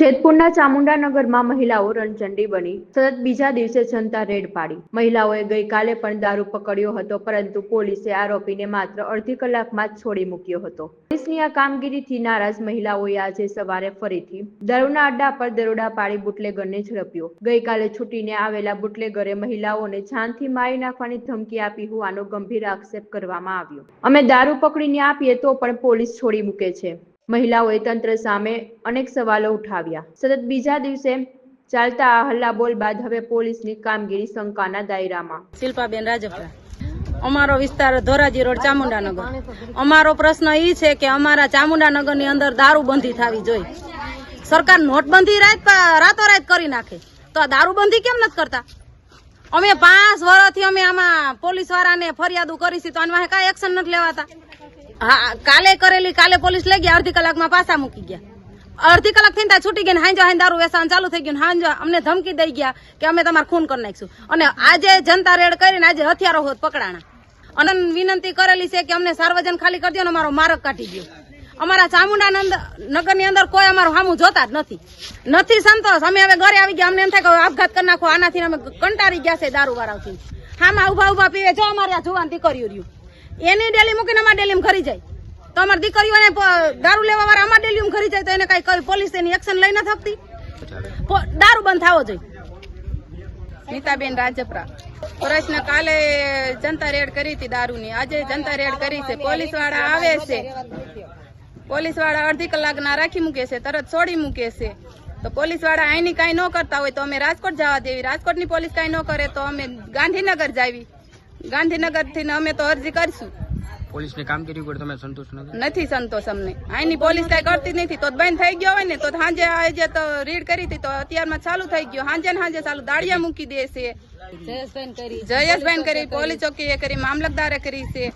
જેતપુરના ચામુંડાનગરમાં મહિલાઓ રણચંડી બની. સતત બીજા દિવસે જનતા રેડ પાડી. મહિલાઓએ ગઈકાલે પણ દારૂ પકડ્યો હતો, પરંતુ પોલીસે આરોપીને માત્ર અડધી કલાકમાં જ છોડી મૂક્યો હતો. પોલીસની આ કામગીરીથી નારાજ મહિલાઓએ આજે સવારે ફરીથી દારૂના અડ્ડા પર દરોડા પાડી બુટલેગરને ઝડપ્યો. ગઈકાલે છૂટીને આવેલા બુટલેગરે મહિલાઓને જાનથી મારી નાખવાની ધમકી આપી હોવાનો ગંભીર આક્ષેપ કરવામાં આવ્યો. અમે દારૂ પકડીને આપીએ તો પણ પોલીસ છોડી મૂકે છે. મહિલાઓએ તંત્ર સામે અનેક સવાલો ઉઠાવ્યા. સતત બીજા દિવસે ચાલતા આ હલ્લાબોલ બાદ હવે પોલીસની કામગીરી શંકાના દાયરામાં. શિલ્પાબેન રાજપરા, અમારો વિસ્તાર ધોરાજી રોડ, ચામુંડાનગર. અમારો પ્રશ્ન એ છે કે અમારા ચામુંડાનગરની અંદર દારૂબંધી થવી જોઈએ. સરકાર નોટબંધી રાત રાતોરાત કરી નાખે. તો આ દારૂબંધી કેમ નથી કરતા? અમે પાંચ વર્ષથી અમે આમાં પોલીસ વાળાને ફરિયાદો કરી છે તો વાંહે કાંઈ એક્શન નથી લેવાતા. હા કાલે કરેલી, કાલે પોલીસ લઈ ગયા, અડધી કલાકમાં પાછા મૂકી ગયા. અડધી કલાક થઈને છૂટી ને હાંજો, હાંજ દારૂ વેસાણ ચાલુ થઈ ગયું હાંજો અમને ધમકી દઈ ગયા કે અમે તમારે ખૂન કરી નાખશું. અને આજે જનતા રેડ કરીને આજે હથિયારો હોત પકડાણા. અને વિનંતી કરેલી છે કે અમને સાર્વજન ખાલી કરી દો અને અમારો માર્ગ કાઢી દો. અમારા ચામુંડા નગરની અંદર કોઈ અમારું સામું જોતા જ નથી. નથી સંતોષ. અમે હવે ઘરે આવી ગયા. અમને એમ થાય કે આપઘાત કરી નાખો. આનાથી અમે કંટાળી ગયા છે દારૂ વાળાથી હામાં ઊભા ઊભા પીવે. જો અમારે આ જુવાન દીકરીઓ રહ્યું. એની ડેલી મૂકીને અમારે ડેલી ઘરી જાય. તો અમારી દીકરીઓને દારૂ લેવા વાળા અમારે ડેલી ખરી જાય, તો એને કઈ કઈ પોલીસ એની એક્શન લઈ ન શકતી દારૂ બંધ થવો જોઈએ. નીતાબેન રાજપરા. પ્રશ્ન કાલે જનતા રેડ કરી હતી દારૂની. આજે જનતા રેડ કરી છે. પોલીસવાળા આવે છે. પોલીસવાળા અડધી કલાકના રાખી મૂકે છે, તરત છોડી મૂકે છે. તો પોલીસવાળા અહીંની કાંઈ ન કરતા હોય તો અમે રાજકોટ જવા દેવી. રાજકોટની પોલીસ કાંઈ ન કરે તો અમે ગાંધીનગર જાવી. ગાંધીનગરથી અમે તો અરજી કરશું. પોલીસની કામગીરી ઉપર તમે સંતોષ નથી? નથી સંતોષ અમને. અહીંની પોલીસ કઈ કરતી જ નથી. તો બંધ થઈ ગયો હોય ને તો સાંજે આજે તો રીડ કરી હતી તો અત્યારમાં ચાલુ થઈ ગયો. સાંજે ને સાંજે ચાલુ. દાળિયા મૂકી દે છે. જયેશભાઈ કરી. પોલીસ ચોકી એ કરી મામલતદારે કરી છે.